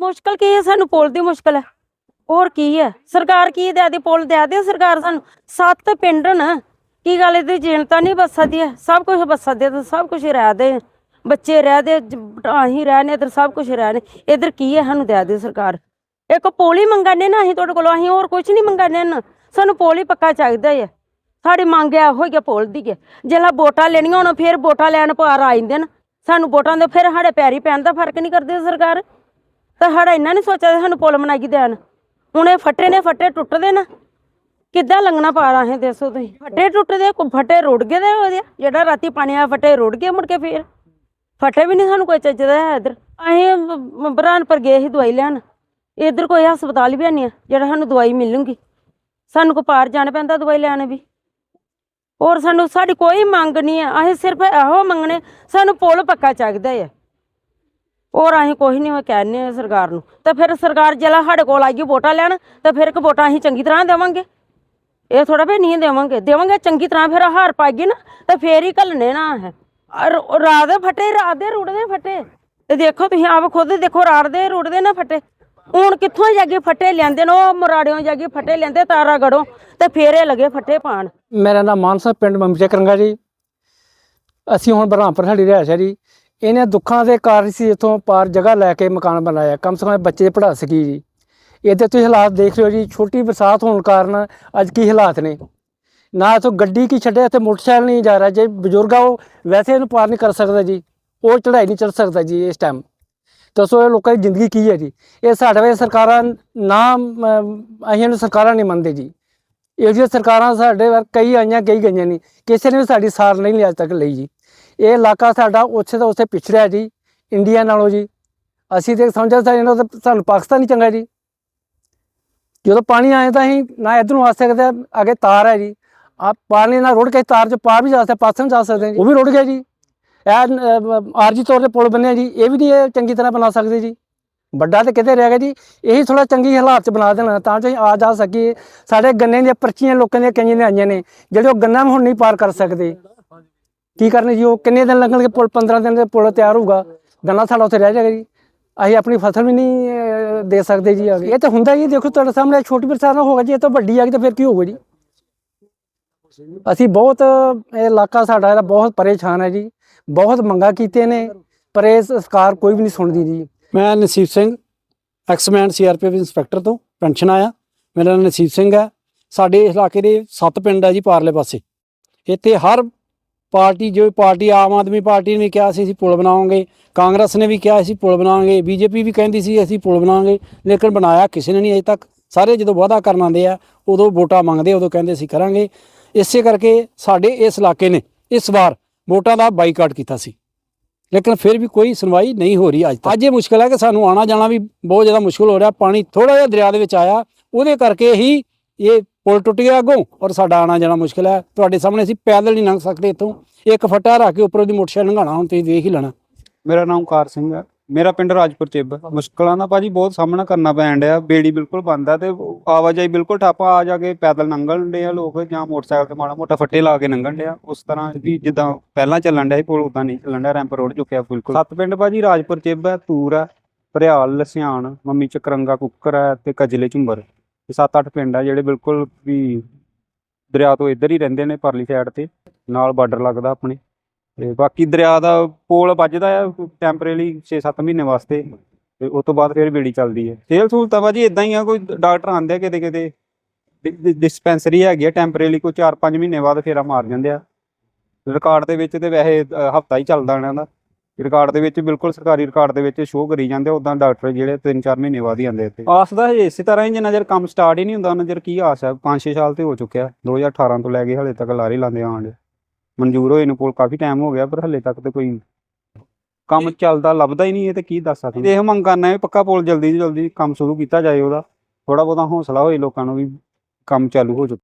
ਮੁਸ਼ਕਲ ਕੀ ਹੈ? ਸਾਨੂੰ ਪੁਲ ਦੀ ਮੁਸ਼ਕਲ ਹੈ। ਹੋਰ ਕੀ ਹੈ? ਸਰਕਾਰ ਕੀ ਦੇ ਦੀ? ਪੁੱਲ ਦੇ ਦੇ ਸਰਕਾਰ ਸਾਨੂੰ। ਸੱਤ ਪਿੰਡ ਨਾ। ਕੀ ਗੱਲ ਇਹਦੀ? ਜਨਤਾ ਨਹੀਂ ਬੱਸਾਂ ਦੀ ਹੈ। ਸਭ ਕੁਝ ਬੱਸਾਂ ਦੇ ਤੇ ਸਭ ਕੁਝ ਰਹਿ ਦੇ। ਬੱਚੇ ਰਹਿ ਦੇ ਅਸੀਂ ਰਹਿਣੇ ਇਧਰ ਸਭ ਕੁਝ ਰਹਿ ਨੇ। ਇਧਰ ਕੀ ਹੈ? ਸਾਨੂੰ ਦੇ ਦੇ ਸਰਕਾਰ। ਇੱਕ ਪੁੱਲ ਹੀ ਮੰਗਾਨੇ ਨਾ ਅਸੀਂ ਤੁਹਾਡੇ ਕੋਲੋਂ। ਅਸੀਂ ਹੋਰ ਕੁਝ ਨਹੀਂ ਮੰਗਾਨੇ ਨਾ। ਸਾਨੂੰ ਪੁੱਲ ਹੀ ਪੱਕਾ ਚਾਹੀਦਾ ਹੈ ਸਾਡੀ ਮੰਗ ਹੈ ਉਹੋ ਹੀ ਪੁੱਲ ਦੀ ਹੈ ਜਿਹੜਾ ਵੋਟਾਂ ਲੈਣੀਆਂ ਹੁਣ, ਫਿਰ ਵੋਟਾਂ ਲੈਣ ਪਾਰ ਆ ਜਾਂਦੇ ਨੇ। ਸਾਨੂੰ ਵੋਟਾਂ ਦੇ ਫਿਰ ਸਾਡੇ ਪੈਰੀ ਪੈਣ ਦਾ ਫ਼ਰਕ ਨਹੀਂ ਕਰਦੇ ਸਰਕਾਰ। ਤਾਂ ਸਾਡਾ ਇੰਨਾ ਨਹੀਂ ਸੋਚਿਆ ਵੀ ਸਾਨੂੰ ਪੁੱਲ ਬਣਾਈ ਦੇਣ। ਹੁਣ ਇਹ ਫੱਟੇ ਨੇ, ਫੱਟੇ ਟੁੱਟਦੇ ਨਾ। ਕਿੱਦਾਂ ਲੰਘਣਾ ਪਾ ਰਹੇ ਦੱਸੋ ਤੁਸੀਂ? ਫੱਟੇ ਟੁੱਟਦੇ, ਕੋ ਫੱਟੇ ਰੁੜ ਗਏ ਦੇ ਉਹਦੇ। ਜਿਹੜਾ ਰਾਤੀ ਪਾਣੀ ਆ ਫੱਟੇ ਰੁੜ ਗਏ ਮੁੜ ਕੇ ਫੇਰ। ਫੱਟੇ ਵੀ ਨਹੀਂ ਸਾਨੂੰ ਕੋਈ ਚੱਜਦਾ ਹੈ ਇੱਧਰ। ਅਸੀਂ ਬ- ਬਰਾਨਪੁਰ ਗਏ ਸੀ ਦਵਾਈ ਲੈਣ। ਇੱਧਰ ਕੋਈ ਹਸਪਤਾਲ ਵੀ ਨਹੀਂ ਆ, ਜਿਹੜਾ ਸਾਨੂੰ ਦਵਾਈ ਮਿਲੂਗੀ। ਸਾਨੂੰ ਕੋ ਪਾਰ ਜਾਣਾ ਪੈਂਦਾ ਦਵਾਈ ਲੈਣ ਵੀ। ਹੋਰ ਸਾਨੂੰ, ਸਾਡੀ ਕੋਈ ਮੰਗ ਨਹੀਂ ਹੈ ਅਸੀਂ ਸਿਰਫ ਇਹੋ ਮੰਗਣੇ, ਸਾਨੂੰ ਪੁਲ ਪੱਕਾ ਚਾਹੀਦਾ ਹੈ ਹੋਰ ਅਸੀਂ ਕੁਝ ਨਹੀਂ ਕਹਿੰਦੇ ਹਾਂ ਸਰਕਾਰ ਨੂੰ। ਤਾਂ ਫਿਰ ਸਰਕਾਰ ਜਿਹੜਾ ਸਾਡੇ ਕੋਲ ਆਈ ਵੋਟਾਂ ਲੈਣ, ਤਾਂ ਫਿਰ ਕਿ ਵੋਟਾਂ ਅਸੀਂ ਚੰਗੀ ਤਰ੍ਹਾਂ ਦੇਵਾਂਗੇ। ਇਹ ਥੋੜਾ ਵੀ ਨਹੀਂ ਦੇਵਾਂਗੇ। ਦੇਵਾਂਗੇ ਚੰਗੀ ਤਰ੍ਹਾਂ ਫਿਰ ਹਾਰ ਪਾਈਏ ਨਾ, ਤਾਂ ਫੇਰ ਹੀ ਘੱਲਣੇ ਨਾ ਹੈ ਰਾਤ ਦੇ ਫੱਟੇ, ਰਾਤ ਦੇ ਰੁੜਦੇ ਫੱਟੇ। ਤੇ ਦੇਖੋ ਤੁਸੀਂ ਆਪ ਖੁਦ ਦੇਖੋ, ਰਾਤ ਦੇ ਰੁੜਦੇ ਨਾ ਫੱਟੇ। ਹੁਣ ਕਿੱਥੋਂ ਜਾਗੇ ਫੱਟੇ ਲਿਆਂਦੇ ਨੇ, ਉਹ ਮੁਰਾੜਿਓਂ ਜਾਗੇ ਫੱਟੇ ਲਿਆਂਦੇ ਤਾਰਾ ਗੜੋਂ ਤੇ ਫੇਰ ਇਹ ਲੱਗੇ ਫੱਟੇ ਪਾਣ ਮੇਰਾ ਨਾਮ ਮਾਨਸਾ, ਪਿੰਡ ਮਮਜਾ ਕਰੰਗਾ ਜੀ। ਅਸੀਂ ਹੁਣ ਬਰਹਾਮਪੁਰ ਸਾਡੀ ਰਿਹਾਇਸ਼ ਹੈ ਜੀ। ਇਹਨੇ ਦੁੱਖਾਂ ਦੇ ਕਾਰਨ ਸੀ ਇਥੋਂ ਪਾਰ ਜਗ੍ਹਾ ਲੈ ਕੇ ਮਕਾਨ ਬਣਾਇਆ। ਕਮ ਸੇ ਕਮ ਬੱਚੇ ਪੜ੍ਹਾ ਸਕੀ ਜੀ। ਇਹਦੇ ਤੁਸੀਂ ਹਾਲਾਤ ਦੇਖ ਲਿਓ ਜੀ, ਛੋਟੀ ਬਰਸਾਤ ਹੋਣ ਕਾਰਨ ਅੱਜ ਕੀ ਹਾਲਾਤ ਨੇ। ਨਾ ਇਥੋਂ ਗੱਡੀ ਕੀ ਛੱਡਿਆ ਇੱਥੇ ਮੋਟਰਸਾਈਕਲ ਨਹੀਂ ਜਾ ਰਿਹਾ। ਜੇ ਬਜ਼ੁਰਗ ਆ ਉਹ ਵੈਸੇ ਇਹਨੂੰ ਪਾਰ ਨਹੀਂ ਕਰ ਸਕਦਾ ਜੀ। ਉਹ ਚੜ੍ਹਾਈ ਨਹੀਂ ਚੜ੍ਹ ਸਕਦਾ ਜੀ ਇਸ ਟਾਈਮ ਦੱਸੋ ਇਹ ਲੋਕਾਂ ਦੀ ਜ਼ਿੰਦਗੀ ਕੀ ਹੈ ਜੀ? ਇਹ ਸਾਡੇ ਵੇ ਸਰਕਾਰਾਂ ਨਾ ਅਸੀਂ ਇਹਨੂੰ ਸਰਕਾਰਾਂ ਨਹੀਂ ਮੰਨਦੇ ਜੀ। ਇਹੋ ਜਿਹੀਆਂ ਸਰਕਾਰਾਂ ਸਾਡੇ ਵਾਰ ਕਈ ਆਈਆਂ, ਕਈ ਗਈਆਂ ਨਹੀਂ। ਕਿਸੇ ਨੇ ਵੀ ਸਾਡੀ ਸਾਰ ਨਹੀਂ ਲਈ ਅੱਜ ਤੱਕ ਲਈ ਜੀ। ਇਹ ਇਲਾਕਾ ਸਾਡਾ ਉੱਥੇ ਦਾ ਉੱਥੇ ਪਿਛੜਿਆ ਜੀ ਇੰਡੀਆ ਨਾਲੋਂ ਜੀ। ਅਸੀਂ ਤੇ ਸਮਝਿਆ ਸੀ ਇਹਨਾਂ ਦਾ ਸਾਨੂੰ ਪਾਕਿਸਤਾਨ ਹੀ ਚੰਗਾ ਜੀ। ਜਦੋਂ ਪਾਣੀ ਆਏ ਤਾਂ ਅਸੀਂ ਨਾ ਇਧਰ ਨੂੰ ਆ ਸਕਦੇ ਹਾਂ, ਅੱਗੇ ਤਾਰ ਹੈ ਜੀ। ਆ ਪਾਣੀ ਨਾਲ ਰੁੜ ਕੇ ਤਾਰ ਚ ਪਾਰ ਵੀ ਜਾ ਸਕਦੇ ਪਾਸੇ ਨੂੰ ਜਾ ਸਕਦੇ ਜੀ। ਉਹ ਵੀ ਰੁੜ ਗਿਆ ਜੀ। ਇਹ ਆਰਜੀ ਤੌਰ ਤੇ ਪੁਲ ਬਣਿਆ ਜੀ। ਇਹ ਵੀ ਨਹੀਂ ਇਹ ਚੰਗੀ ਤਰ੍ਹਾਂ ਬਣਾ ਸਕਦੇ ਜੀ। ਵੱਡਾ ਤੇ ਕਿਤੇ ਰਹਿ ਗਿਆ ਜੀ। ਇਹੀ ਥੋੜਾ ਚੰਗੀ ਹਾਲਾਤ ਚ ਬਣਾ ਦੇਣਾ ਤਾਂ ਜੋ ਅਸੀਂ ਆ ਜਾ ਸਕੀਏ। ਸਾਡੇ ਗੰਨੇ ਦੀਆਂ ਪਰਚੀਆਂ ਲੋਕਾਂ ਦੀਆਂ ਕਈਆਂ ਨੇ ਆਈਆਂ ਨੇ ਜਿਹੜੇ ਉਹ ਗੰਨਾ ਵੀ ਹੁਣ ਨਹੀਂ ਪਾਰ ਕਰ ਸਕਦੇ। ਕੀ ਕਰਨੇ ਜੀ ਉਹ ਕਿੰਨੇ ਦਿਨ ਲੱਗਣਗੇ? ਪੁਲ 15 ਦਿਨ ਦੇ ਪੁਲ ਤਿਆਰ ਹੋਊਗਾ। ਗੰਨਾ ਸਾਡਾ ਉੱਥੇ ਰਹਿ ਜਾਏਗਾ ਜੀ। ਅਸੀਂ ਆਪਣੀ ਫਸਲ ਵੀ ਨਹੀਂ ਅਹ, ਦੇ ਸਕਦੇ ਜੀ ਅੱਗੇ ਇਹ ਤਾਂ ਹੁੰਦਾ ਹੀ ਹੈ, ਦੇਖੋ ਤੁਹਾਡੇ ਸਾਹਮਣੇ ਛੋਟੀ ਬਰਸਾਤ ਹੋਗਾ ਜੀ ਇਹ ਤਾਂ ਵੱਡੀ ਆ ਗਈ ਤਾਂ ਫਿਰ ਕੀ ਹੋਊਗਾ ਜੀ? ਅਸੀਂ ਬਹੁਤ ਇਹ ਇਲਾਕਾ ਸਾਡਾ ਇਹਦਾ ਬਹੁਤ ਪਰੇਸ਼ਾਨ ਹੈ ਜੀ। ਬਹੁਤ ਮੰਗਾ ਕੀਤੇ ਨੇ ਪਰ ਇਹ ਸਰਕਾਰ ਕੋਈ ਵੀ ਨਹੀਂ ਸੁਣਦੀ ਜੀ। ਮੈਂ Naseeb Singh ex man CRPF inspector ਤੋਂ ਪੈਨਸ਼ਨ ਆਇਆ। ਮੇਰਾ ਨਾਮ ਨਸੀਬ ਸਿੰਘ ਹੈ। ਸਾਡੇ ਇਸ ਇਲਾਕੇ ਦੇ ਸੱਤ ਪਿੰਡ ਆ ਜੀ ਪਾਰਲੇ ਪਾਸੇ। ਇੱਥੇ ਹਰ ਪਾਰਟੀ ਜੋ ਪਾਰਟੀ ਆਮ ਆਦਮੀ ਪਾਰਟੀ ਨੇ ਕਿਹਾ ਸੀ ਅਸੀਂ ਪੁਲ ਬਣਾਵਾਂਗੇ, ਕਾਂਗਰਸ ਨੇ ਵੀ ਕਿਹਾ ਅਸੀਂ ਪੁਲ ਬਣਾਵਾਂਗੇ, ਬੀਜੇਪੀ ਵੀ ਕਹਿੰਦੀ ਸੀ ਅਸੀਂ ਪੁਲ ਬਣਾਵਾਂਗੇ, ਲੇਕਿਨ ਬਣਾਇਆ ਕਿਸੇ ਨੇ ਨਹੀਂ ਅਜੇ ਤੱਕ। ਸਾਰੇ ਜਦੋਂ ਵਾਅਦਾ ਕਰਨ ਆਉਂਦੇ ਆ, ਉਦੋਂ ਵੋਟਾਂ ਮੰਗਦੇ, ਉਦੋਂ ਕਹਿੰਦੇ ਅਸੀਂ ਕਰਾਂਗੇ। ਇਸੇ ਕਰਕੇ ਸਾਡੇ ਇਸ ਇਲਾਕੇ ਨੇ ਇਸ ਵਾਰ ਵੋਟਾਂ ਦਾ ਬਾਈਕਾਟ ਕੀਤਾ ਸੀ। ਲੇਕਿਨ ਫਿਰ ਵੀ ਕੋਈ ਸੁਣਵਾਈ ਨਹੀਂ ਹੋ ਰਹੀ ਅੱਜ ਤੱਕ। ਅੱਜ ਇਹ ਮੁਸ਼ਕਲ ਹੈ ਕਿ ਸਾਨੂੰ ਆਣਾ ਜਾਣਾ ਵੀ ਬਹੁਤ ਜ਼ਿਆਦਾ ਮੁਸ਼ਕਲ ਹੋ ਰਿਹਾ। ਪਾਣੀ ਥੋੜਾ ਜਿਹਾ ਦਰਿਆ ਦੇ ਵਿੱਚ ਆਇਆ, ਉਹਦੇ ਕਰਕੇ ਹੀ ਇਹ ਪੁਲ ਟੁੱਟ ਗਿਆ ਅੱਗੋਂ ਔਰ ਸਾਡਾ ਆਣਾ ਜਾਣਾ ਮੁਸ਼ਕਲ ਹੈ। ਤੁਹਾਡੇ ਸਾਹਮਣੇ ਅਸੀਂ ਪੈਦਲ ਨਹੀਂ ਲੰਘ ਸਕਦੇ ਇੱਥੋਂ। ਇੱਕ ਫੱਟਾ ਰੱਖ ਕੇ ਉੱਪਰੋਂ ਦੀ ਮੋਟਰਸਾਈਕਲ ਲੰਘਾਣਾ ਹੁਣ ਤੁਸੀਂ ਦੇਖ ਹੀ ਲੈਣਾ। ਮੇਰਾ ਨਾਮ ਕਾਰ ਸਿੰਘ ਹੈ। ਮੇਰਾ ਪਿੰਡ ਰਾਜਪੁਰ ਚਿੱਬ ਮੁਸ਼ਕਲਾਂ ਦਾ ਭਾਜੀ ਬਹੁਤ ਸਾਹਮਣਾ ਕਰਨਾ ਪੈਣ ਡਿਆ। ਬੇੜੀ ਬਿਲਕੁਲ ਬੰਦ ਹੈ ਤੇ ਆਵਾਜਾਈ ਬਿਲਕੁਲ ਠੱਪ ਆ ਜਾ ਕੇ ਪੈਦਲ ਲੰਘਣ ਡੇ ਆ ਲੋਕ ਜਾਂ ਮੋਟਰਸਾਈਕਲ ਤੇ ਮਾੜਾ ਮੋਟਾ ਫੱਟੇ ਲਾ ਕੇ ਲੰਘਣ ਡਿਆ ਉਸ ਤਰ੍ਹਾਂ ਵੀ ਜਿੱਦਾਂ ਪਹਿਲਾਂ ਚੱਲਣ ਡਿਆ ਸੀ, ਪੁਲ ਉਦਾਂ ਨਹੀਂ ਚੱਲਣ ਡਿਆ, ਰੈਂਪ ਰੋਡ ਚੁੱਕਿਆ ਬਿਲਕੁਲ। ਸੱਤ ਪਿੰਡ ਭਾਜੀ ਰਾਜਪੁਰ ਚਿੱਬ ਹੈ ਤੂਰ ਹੈ, ਭਰਿਆਲ ਲਸਿਆਣ ਮੰਮੀ ਚਕਰੰਗਾ ਕੁੱਕਰ ਹੈ ਤੇ ਕਜਲੇ ਝੁੰਬਰ। ਇਹ ਸੱਤ ਅੱਠ ਪਿੰਡ ਆ ਜਿਹੜੇ ਬਿਲਕੁਲ ਵੀ ਦਰਿਆ ਤੋਂ ਇੱਧਰ ਹੀ ਰਹਿੰਦੇ ਨੇ, ਪਰਲੀ ਸਾਈਡ ਤੇ, ਨਾਲ ਬਾਰਡਰ ਲੱਗਦਾ ਆਪਣੇ। ਤੇ ਬਾਕੀ ਦਰਿਆ ਦਾ ਪੋਲ ਵੱਜਦਾ ਆ ਟੈਂਪਰੇਰੀ 6-7 ਮਹੀਨੇ ਵਾਸਤੇ, ਤੇ ਉਸ ਤੋਂ ਬਾਅਦ ਫਿਰ ਬੇੜੀ ਚੱਲਦੀ ਹੈ ਸਿਹਤ ਸਹੂਲਤਾਂ ਭਾਜੀ ਇਦਾਂ ਹੀ ਆ, ਕੋਈ ਡਾਕਟਰ ਆਂਦੇ ਆ ਕਿਤੇ ਕਿਤੇ ਡਿਸਪੈਂਸਰੀ ਹੈਗੀ ਆ ਟੈਂਪਰੇਰੀ ਕੋਈ 4-5 ਮਹੀਨੇ ਬਾਅਦ ਫੇਰਾ ਮਾਰ ਜਾਂਦੇ ਆ। ਰਿਕਾਰਡ ਦੇ ਵਿੱਚ ਤੇ ਵੈਸੇ ਹਫਤਾ ਹੀ ਚੱਲਦਾ ਇਹਨਾਂ ਦਾ। ਰਿਕਾਰਡ ਦੇ ਵਿੱਚ ਬਿਲਕੁਲ ਸਰਕਾਰੀ ਰਿਕਾਰਡ ਦੇ ਵਿੱਚ ਸ਼ੋਅ ਕਰੀ ਜਾਂਦੇ ਉਦਾਂ ਡਾਕਟਰ ਜਿਹੜੇ 3-4 ਮਹੀਨੇ ਬਾਅਦ ਹੀ ਆਉਂਦੇ ਇੱਥੇ। ਆਸ ਦਾ ਹਜੇ ਇਸੇ ਤਰ੍ਹਾਂ ਹੀ ਜਿੰਨਾ ਚਿਰ ਕੰਮ ਸਟਾਰਟ ਹੀ ਨਹੀਂ ਹੁੰਦਾ ਉਹਨਾਂ ਚਿਰ ਕੀ ਆਸ ਹੈ? 5-6 ਸਾਲ ਤੇ ਹੋ ਚੁੱਕਿਆ 2018 ਤੋਂ ਲੈ ਕੇ ਹਲੇ ਤੱਕ ਲਾਰੇ ਲਾਉਂਦੇ ਆਣ ਡੇ ਮਨਜ਼ੂਰ ਹੋਏ ਨੂੰ ਪੁਲ ਕਾਫੀ ਟਾਈਮ ਹੋ ਗਿਆ ਪਰ ਹਲੇ ਤੱਕ ਤੇ ਕੋਈ ਕੰਮ ਚੱਲਦਾ ਲੱਭਦਾ ਹੀ ਨਹੀਂ ਇਹ ਤੇ ਕੀ ਦੱਸ ਸਕਦੇ ਇਹ ਮੰਗ ਕਰਨਾ ਹੈ ਪੱਕਾ ਪੁਲ ਜਲਦੀ ਤੋਂ ਜਲਦੀ ਕੰਮ ਸ਼ੁਰੂ ਕੀਤਾ ਜਾਏ ਉਹਦਾ। ਥੋੜਾ ਬਹੁਤਾ ਹੌਸਲਾ ਹੋਏ ਲੋਕਾਂ ਨੂੰ ਵੀ ਕੰਮ ਚਾਲੂ ਹੋ